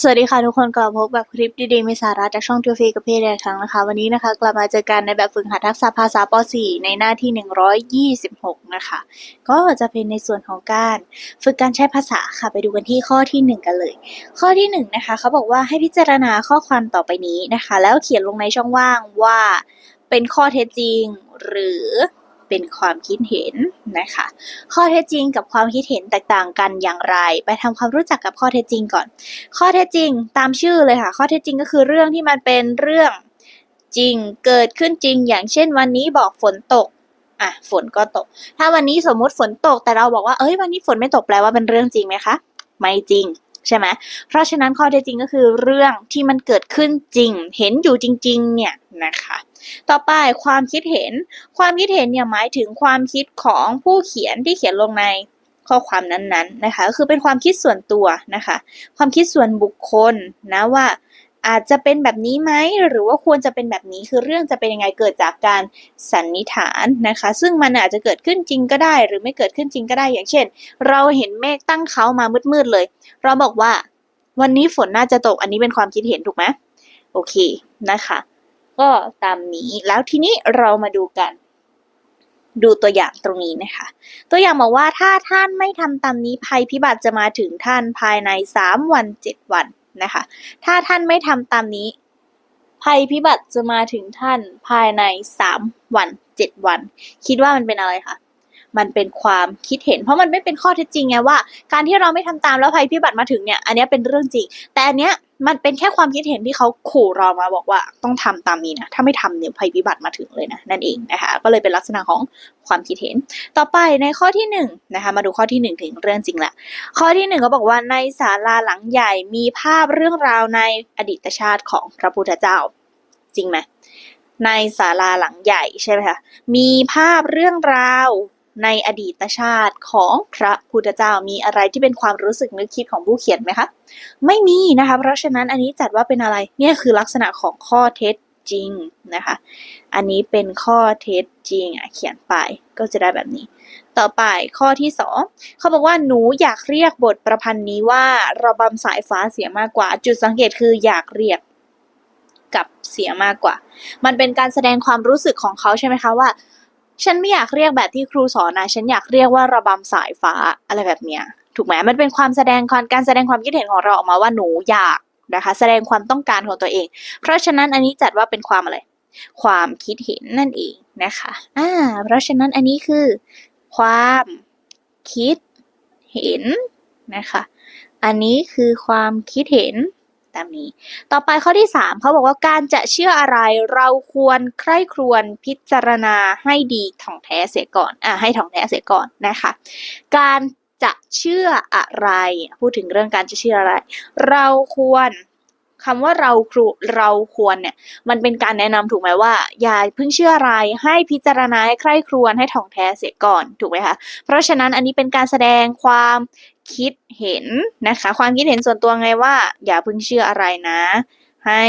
สวัสดีค่ะทุกคนกลับพบกับคลิปดีๆมีสาระจากช่องทูฟีกับพี่แดกครั้งนะคะ วันนี้นะคะ กลับมาเจอกันในแบบฝึกหัดทักษะภาษาป .4 ในหน้าที่ 126 นะคะ ก็จะเป็นในส่วนของการฝึกการใช้ภาษาค่ะไปดูกันที่ข้อที่ 1 กันเลย ข้อที่1นะคะเขาบอกว่าให้พิจารณาข้อความต่อไปนี้นะคะ แล้วเขียนลงในช่องว่างว่าเป็นข้อเท็จจริงหรือ เป็นความคิดเห็นนะคะ ข้อเท็จจริงกับความคิดเห็นแตกต่างกันอย่างไร ไปทำความรู้จักกับข้อเท็จจริงก่อน ข้อเท็จจริงตามชื่อเลยค่ะ ข้อเท็จจริงก็คือเรื่องที่มันเป็นเรื่องจริงเกิดขึ้นจริง อย่างเช่นวันนี้บอกฝนตกอะฝนก็ตก ถ้าวันนี้สมมุติฝนตกแต่เราบอกว่าเอ้ยวันนี้ฝนไม่ตกแปลว่าเป็นเรื่องจริงไหมคะ ไม่จริง ใช่ไหมเพราะฉะนั้นข้อเท็จจริงก็คือเรื่องที่มันเกิดขึ้นจริง เห็นอยู่จริง ๆ เนี่ยนะคะ ต่อไปความคิดเห็น ความคิดเห็นเนี่ยหมายถึงความคิดของผู้เขียนที่เขียนลงในข้อความนั้นๆนะคะก็คือเป็นความคิดส่วนตัวนะคะ ความคิดส่วนบุคคลนะว่า อาจจะเป็นแบบนี้ไหมหรือว่าควรจะเป็นแบบนี้คือเรื่องจะเป็นยังไงเกิดจากการสันนิษฐานนะคะ ซึ่งมันอาจจะเกิดขึ้นจริงก็ได้ หรือไม่เกิดขึ้นจริงก็ได้อย่างเช่น เราเห็นเมฆตั้งเขามามืดๆเลย เราบอกว่า วันนี้ฝนน่าจะตกอันนี้เป็นความคิดเห็นถูกไหมโอเคนะคะ ก็ตามนี้แล้วทีนี้เรามาดูกัน ดูตัวอย่างตรงนี้นะคะ ตัวอย่างบอกว่าถ้าท่านไม่ทำตามนี้ภัยพิบัติจะมาถึงท่านภายในสามวันเจ็ดวัน นะคะ ถ้าท่านไม่ทำตามนี้ ภัยพิบัติจะมาถึงท่านภายในสามวันเจ็ดวัน คิดว่ามันเป็นอะไรคะมันเป็นความคิดเห็น เพราะมันไม่เป็นข้อเท็จจริงไงว่า การที่เราไม่ทำตามแล้วภัยพิบัติมาถึงเนี่ย อันนี้เป็นเรื่องจริง แต่อันเนี้ย มันเป็นแค่ความคิดเห็นที่เขาขู่เรามาบอกว่าต้องทำตามนี้นะ ถ้าไม่ทำเนี่ยภัยพิบัติมาถึงเลยนะ นั่นเองนะคะ ก็เลยเป็นลักษณะของความคิดเห็น ต่อไปในข้อที่หนึ่งนะคะ มาดูข้อที่หนึ่งถึงเรื่องจริงละ ข้อที่หนึ่งเขาบอกว่าในศาลาหลังใหญ่มีภาพเรื่องราวในอดีตชาติของพระพุทธเจ้า จริงไหมในศาลาหลังใหญ่ใช่ไหมคะ มีภาพเรื่องราว ในอดีตชาติของพระพุทธเจ้ามีอะไรที่เป็นความรู้สึกนึกคิดของผู้เขียนไหมคะ ไม่มีนะคะ เพราะฉะนั้นอันนี้จัดว่าเป็นอะไร เนี่ยคือลักษณะของข้อเท็จจริงนะคะ อันนี้เป็นข้อเท็จจริงอะเขียนไปก็จะได้แบบนี้ ต่อไปข้อที่สองเขาบอกว่าหนูอยากเรียกบทประพันธ์นี้ว่าระบำสายฟ้าเสียมากกว่า จุดสังเกตคืออยากเรียกกับเสียมากกว่า มันเป็นการแสดงความรู้สึกของเขาใช่ไหมคะว่า ฉันไม่อยากเรียกแบบที่ครูสอนนะฉันอยากเรียกว่าระบำสายฟ้าอะไรแบบเนี้ยถูกไหมมันเป็นความแสดงความการแสดงความคิดเห็นของเราออกมาว่าหนูอยากนะคะแสดงความต้องการของตัวเอง เพราะฉะนั้นอันนี้จัดว่าเป็นความอะไร ความคิดเห็นนั่นเองนะคะอ่าเพราะฉะนั้นอันนี้คือ ความคิดเห็นนะคะ อันนี้คือความคิดเห็น ตามนี้ ต่อไปข้อที่ 3เขาบอกว่าการจะเชื่ออะไรเราควรใคร่ครวญพิจารณาให้ดีถ่องแท้เสียก่อนอ่าให้ถ่องแท้เสียก่อนนะคะ การจะเชื่ออะไร พูดถึงเรื่องการจะเชื่ออะไร เราควร คำว่าเราครูเราควรเนี่ย มันเป็นการแนะนำถูกไหมว่า อย่าเพิ่งเชื่ออะไรให้พิจารณาให้ใคร่ครวญให้ถ่องแท้เสียก่อนถูกไหมคะเพราะฉะนั้นอันนี้เป็นการแสดงความคิดเห็นนะคะ ความคิดเห็นส่วนตัวไงว่า อย่าเพิ่งเชื่ออะไรนะ ให้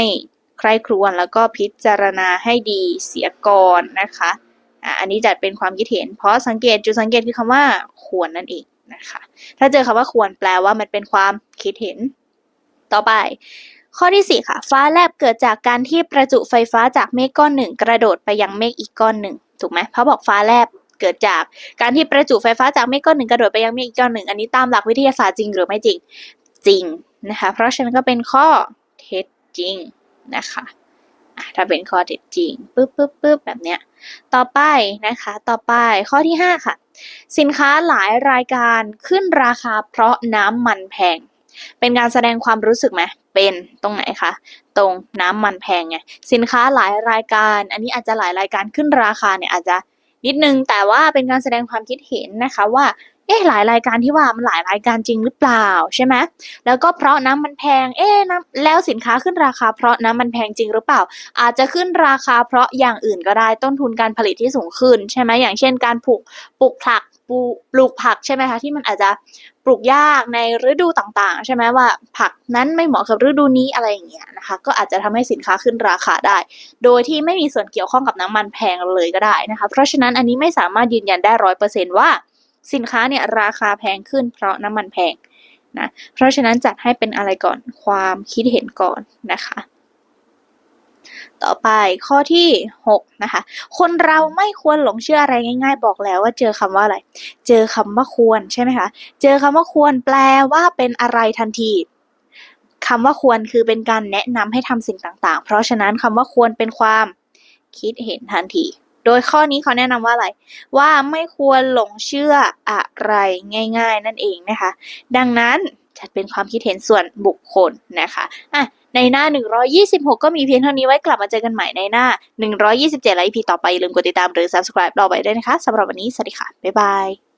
ใคร่ครวญแล้วก็พิจารณาให้ดีเสียก่อนนะคะอะอันนี้จัดเป็นความคิดเห็น เพราะสังเกตจุดสังเกตคือคำว่าควรนั่นเองนะคะ ถ้าเจอคำว่าควรแปลว่ามันเป็นความคิดเห็น ต่อไป ข้อที่ 4 ค่ะ ฟ้าแลบเกิดจากการที่ประจุไฟฟ้าจากเมฆก้อนหนึ่ง กระโดดไปยังเมฆอีกก้อนหนึ่งถูกไหมเขาบอกฟ้าแลบเกิดจากการที่ประจุไฟฟ้าจากเมฆก้อนหนึ่งกระโดดไปยังเมฆอีกก้อนหนึ่ง อันนี้ตามหลักวิทยาศาสตร์จริงหรือไม่จริงจริงนะคะ เพราะฉะนั้นก็เป็นข้อเท็จจริงนะคะถ้าเป็นข้อเท็จจริงปึ๊บปึ๊บปึ๊บแบบเนี้ยต่อไปนะคะ ต่อไปข้อที่ 5 ค่ะ สินค้าหลายรายการขึ้นราคาเพราะน้ำมันแพง เป็นการแสดงความรู้สึกไหมเป็นตรงไหนคะ ตรงน้ำมันแพงไงสินค้าหลายรายการ อันนี้อาจจะหลายรายการขึ้นราคาเนี่ยอาจจะนิดนึงแต่ว่าเป็นการแสดงความคิดเห็นนะคะว่าเอ๊ะหลายรายการที่ว่ามันหลายรายการจริงหรือเปล่าใช่ไหมแล้วก็เพราะน้ำมันแพง เอ๊ะน้ำแล้วสินค้าขึ้นราคาเพราะน้ำมันแพงจริงหรือเปล่า อาจจะขึ้นราคาเพราะอย่างอื่นก็ได้ต้นทุนการผลิตที่สูงขึ้นใช่ไหมอย่างเช่นการปลูกปลูกผัก ปลูกปลูกผักใช่ไหมคะที่มันอาจจะปลูกยากในฤดูต่างๆ ใช่ไหมว่าผักนั้นไม่เหมาะกับฤดูนี้อะไรอย่างเงี้ยนะคะก็อาจจะทำให้สินค้าขึ้นราคาได้ โดยที่ไม่มีส่วนเกี่ยวข้องกับน้ำมันแพงเลยก็ได้นะคะเพราะฉะนั้นอันนี้ไม่สามารถยืนยันได้ร้อยเปอร์เซนต์ว่าสินค้าเนี่ยราคาแพงขึ้นเพราะน้ำมันแพงนะเพราะฉะนั้นจัดให้เป็นอะไรก่อนความคิดเห็นก่อนนะคะ ต่อไปข้อที่ 6 นะคะ คนเราไม่ควรหลงเชื่ออะไรง่าย ๆ บอกแล้วว่าเจอคำว่าอะไร เจอคำว่าควรใช่ไหมคะ เจอคำว่าควรแปลว่าเป็นอะไรทันทีคำว่าควรคือเป็นการแนะนำให้ทำสิ่งต่างๆ เพราะฉะนั้นคำว่าควรเป็นความคิดเห็นทันที โดยข้อนี้เขาแนะนำว่าอะไร ว่าไม่ควรหลงเชื่ออะไรง่าย ๆ นั่นเองนะคะ ดังนั้น จัดเป็นความคิดเห็นส่วนบุคคลนะคะอะในหน้า 126 ก็มีเพียงเท่านี้ไว้กลับมาเจอกันใหม่ในหน้า 127 และ EP ต่อไปอย่าลืมกดติดตามหรือ subscribe รอไว้ด้วยนะคะสำหรับวันนี้ สวัสดีค่ะ บ๊ายบาย